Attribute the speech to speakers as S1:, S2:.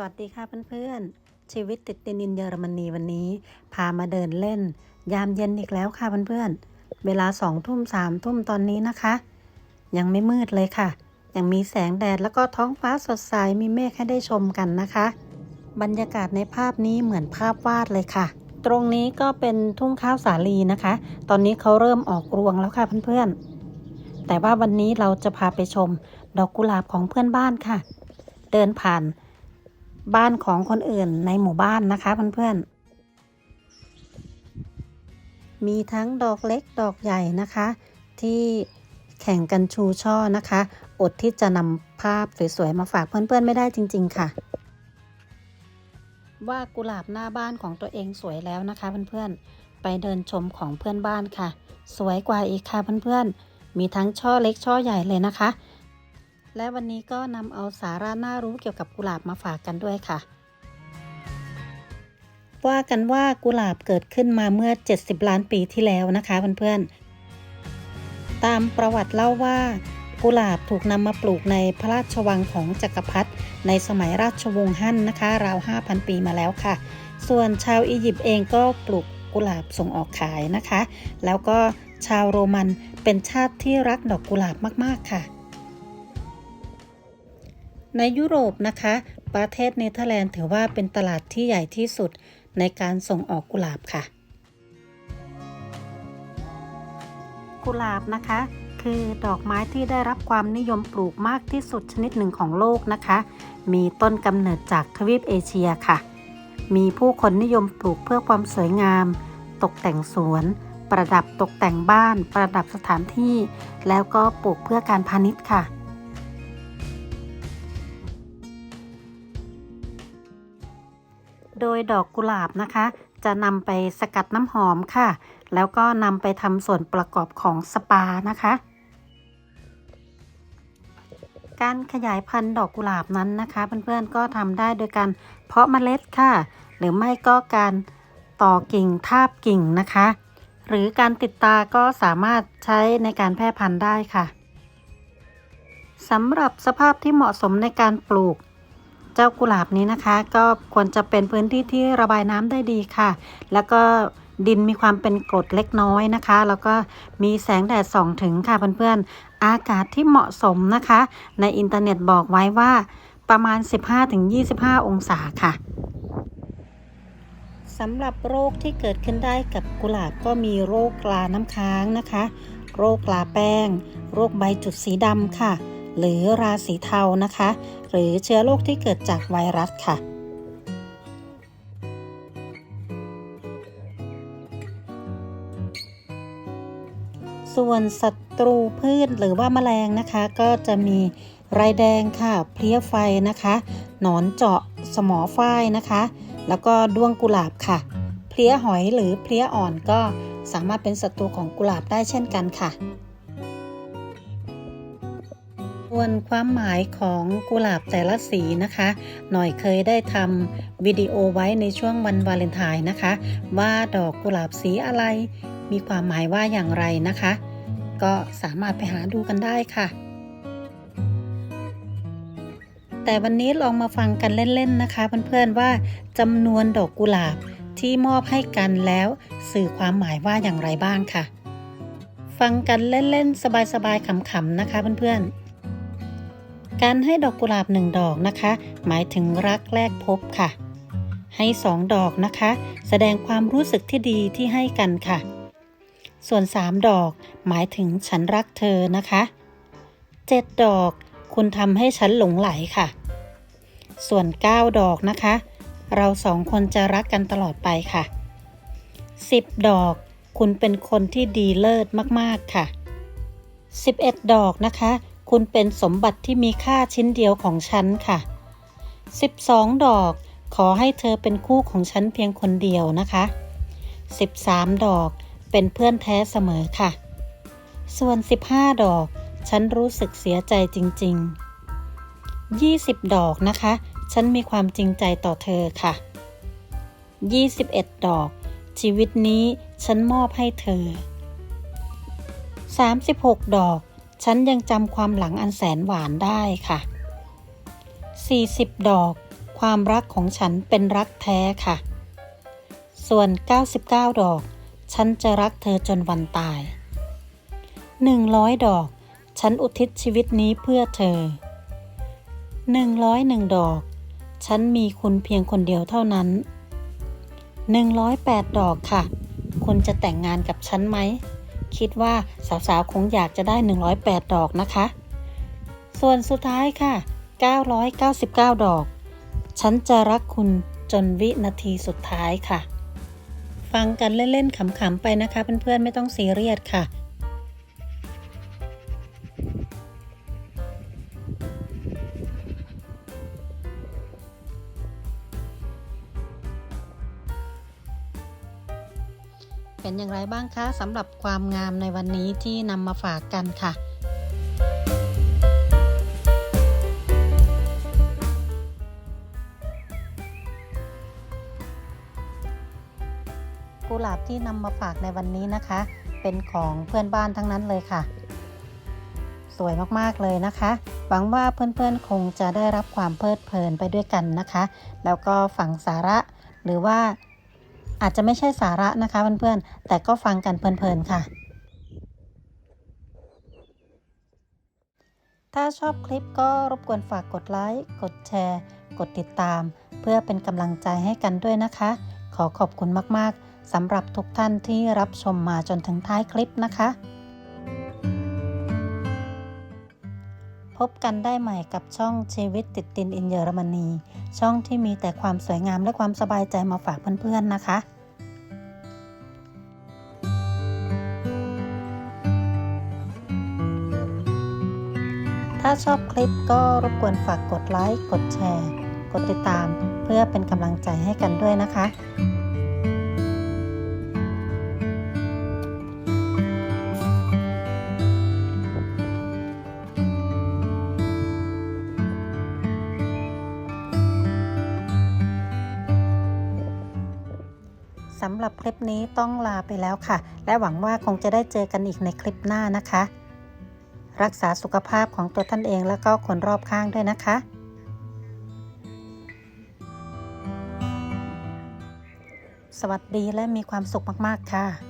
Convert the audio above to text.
S1: สวัสดีค่ะเพื่อนๆ ชีวิตติดดินดินเยอรมนีวันนี้ พามาเดินเล่น ยามเย็นอีกแล้วค่ะเพื่อนๆ เวลาสองทุ่มสามทุ่มตอนนี้นะคะ ยังไม่มืดเลยค่ะ ยังมีแสงแดดแล้วก็ท้องฟ้าสดใสมีเมฆให้ได้ชมกันนะคะ บรรยากาศในภาพนี้เหมือนภาพวาดเลยค่ะ ตรงนี้ก็เป็นทุ่งข้าวสาลีนะคะ ตอนนี้เขาเริ่มออกรวงแล้วค่ะเพื่อนๆ แต่ว่าวันนี้เราจะพาไปชม ดอกกุหลาบของเพื่อนบ้านค่ะ เดินผ่าน บ้านของคนอื่นในหมู่บ้านนะคะเพื่อนๆ มีทั้งดอกเล็กดอกใหญ่นะคะ ที่แข่งกันชูช่อนะคะ อดที่จะนำภาพสวยๆมาฝากเพื่อนๆไม่ได้จริง ๆ ค่ะ ว่ากุหลาบหน้าบ้านของตัวเองสวยแล้วนะคะเพื่อนๆ ไปเดินชมของเพื่อนบ้านค่ะ สวยกว่าอีกค่ะเพื่อนๆ มีทั้งช่อเล็กช่อใหญ่เลยนะคะ และวันนี้ก็นำเอาสาระน่ารู้เกี่ยวกับกุหลาบมาฝากกันด้วยค่ะ ว่ากันว่ากุหลาบเกิดขึ้นมาเมื่อ 70 ล้านปีที่แล้วนะคะเพื่อนๆ ตามประวัติเล่าว่ากุหลาบถูกนำมาปลูกในพระราชวังของจักรพรรดิในสมัยราชวงศ์ฮั่นนะคะ ราว 5,000 ปีมาแล้วค่ะ ส่วนชาวอียิปต์เองก็ปลูกกุหลาบส่งออกขายนะคะ แล้วก็ชาวโรมันเป็นชาติที่รักดอกกุหลาบมากๆค่ะ ในยุโรปนะคะ ประเทศเนเธอร์แลนด์ถือว่าเป็นตลาดที่ใหญ่ที่สุดในการส่งออกกุหลาบค่ะ กุหลาบนะคะ คือดอกไม้ที่ได้รับความนิยมปลูกมากที่สุดชนิดหนึ่งของโลกนะคะ มีต้นกำเนิดจากทวีปเอเชียค่ะ มีผู้คนนิยมปลูกเพื่อความสวยงาม ตกแต่งสวน ประดับตกแต่งบ้าน ประดับสถานที่ แล้วก็ปลูกเพื่อการพาณิชย์ค่ะ โดยดอกกุหลาบนะคะ จะนำไปสกัดน้ำหอมค่ะ แล้วก็นำไปทำส่วนประกอบของสปานะคะ การขยายพันธุ์ดอกกุหลาบนั้นนะคะ เพื่อนๆก็ทำได้โดยการเพาะเมล็ดค่ะ หรือไม่ก็การต่อกิ่งทาบกิ่งนะคะ หรือการติดตาก็สามารถใช้ในการแพร่พันธุ์ได้ค่ะสำหรับสภาพที่เหมาะสมในการปลูก เจ้ากุหลาบนี้นะคะ ก็ควรจะเป็นพื้นที่ที่ระบายน้ำได้ดีค่ะ แล้วก็ดินมีความเป็นกรดเล็กน้อยนะคะ แล้วก็มีแสงแดดส่องถึงค่ะเพื่อนๆ อากาศที่เหมาะสมนะคะ ในอินเทอร์เน็ตบอกไว้ว่าประมาณ 15-25 องศาค่ะสำหรับโรคที่เกิดขึ้นได้กับกุหลาบก็มีโรคกลาน้ำค้างนะคะ โรคกลาแป้ง โรคใบจุดสีดำค่ะ หรือราสีเทานะคะ หรือเชื้อโรคที่เกิดจากไวรัสค่ะส่วนศัตรูพืชหรือว่าแมลงนะคะ ก็จะมีไรแดงค่ะ เพลี้ยไฟนะคะ หนอนเจาะสมอฝ้ายนะคะ แล้วก็ด้วงกุหลาบค่ะ เพลี้ยหอยหรือเพลี้ยอ่อนก็สามารถเป็นศัตรูของกุหลาบได้เช่นกันค่ะ วนความหมายของกุหลาบแต่ละสีนะคะ หน่อยเคยได้ทำวิดีโอไว้ในช่วงวันวาเลนไทน์นะคะ ว่าดอกกุหลาบสีอะไร มีความหมายว่าอย่างไรนะคะ ก็สามารถไปหาดูกันได้ค่ะ แต่วันนี้ลองมาฟังกันเล่นๆนะคะ เพื่อนๆว่าจำนวนดอกกุหลาบที่มอบให้กันแล้วสื่อความหมายว่าอย่างไรบ้างค่ะ ฟังกันเล่นๆ สบายๆขำๆนะคะเพื่อนๆ การให้ดอกกุหลาบหนึ่งดอกนะคะ หมายถึงรักแรกพบค่ะ ให้สองดอกนะคะ แสดงความรู้สึกที่ดีที่ให้กันค่ะ ส่วน3ดอก หมายถึงฉันรักเธอนะคะ7ดดอก คุณทำให้ฉันหลงไหลค่ะ ส่วน9ดอกนะคะ เราสองคนจะรักกันตลอดไปค่ะ10ดอก คุณเป็นคนที่ดีเลิศมากๆค่ะ 11 ดอกนะคะ คุณเป็นสมบัติที่มีค่าชิ้นเดียวของฉันค่ะ 12 ดอก ขอให้เธอเป็นคู่ของฉันเพียงคนเดียวนะคะ 13 ดอกเป็นเพื่อนแท้เสมอค่ะ ส่วน 15 ดอก ฉันรู้สึกเสียใจจริง ๆ 20 ดอกนะคะ ฉันมีความจริงใจต่อเธอค่ะ 21 ดอก ชีวิตนี้ฉันมอบให้เธอ 36 ดอก ฉันยังจำความหลังอันแสนหวานได้ค่ะ 40 ดอก ความรักของฉันเป็นรักแท้ค่ะ ส่วน 99 ดอก ฉันจะรักเธอจนวันตาย 100 ดอก ฉันอุทิศชีวิตนี้เพื่อเธอ 101 ดอก ฉันมีคุณเพียงคนเดียวเท่านั้น 108 ดอกค่ะ คุณจะแต่งงานกับฉันไหม คิดว่าสาวๆ คงอยากจะได้ 108 ดอกนะคะ ส่วนสุดท้ายค่ะ 999 ดอก ฉันจะรักคุณจนวินาทีสุดท้ายค่ะ ฟังกันเล่น ๆ ขำ ๆ ไปนะคะเพื่อน ๆ ไม่ต้องซีเรียสค่ะ เป็นอย่างไรบ้างคะสำหรับความงามในวันนี้ที่นำมาฝากกันค่ะ กุหลาบที่นำมาฝากในวันนี้นะคะ เป็นของเพื่อนบ้านทั้งนั้นเลยค่ะ สวยมากๆเลยนะคะ หวังว่าเพื่อนๆคงจะได้รับความเพลิดเพลินไปด้วยกันนะคะ แล้วก็ฝังสาระหรือว่า อาจจะไม่ใช่สาระนะคะเพื่อนๆ แต่ก็ฟังกันเพลินๆค่ะ ถ้าชอบคลิปก็รบกวนฝากกดไลค์ กดแชร์ กดติดตาม เพื่อเป็นกำลังใจให้กันด้วยนะคะ ขอขอบคุณมากๆสำหรับทุกท่านที่รับชมมาจนถึงท้ายคลิปนะคะ พบกันได้ใหม่กับช่องชีวิตติดดินอินเยอรมนี ช่องที่มีแต่ความสวยงามและความสบายใจมาฝากเพื่อนๆนะคะถ้าชอบคลิปก็รบกวนฝากกดไลค์ กดแชร์ กดติดตาม เพื่อเป็นกำลังใจให้กันด้วยนะคะ สำหรับคลิปนี้ต้องลาไปแล้วค่ะ และหวังว่าคงจะได้เจอกันอีกในคลิปหน้านะคะ รักษาสุขภาพของตัวท่านเองแล้วก็คนรอบข้างด้วยนะคะ สวัสดีและมีความสุขมาก ๆ ค่ะ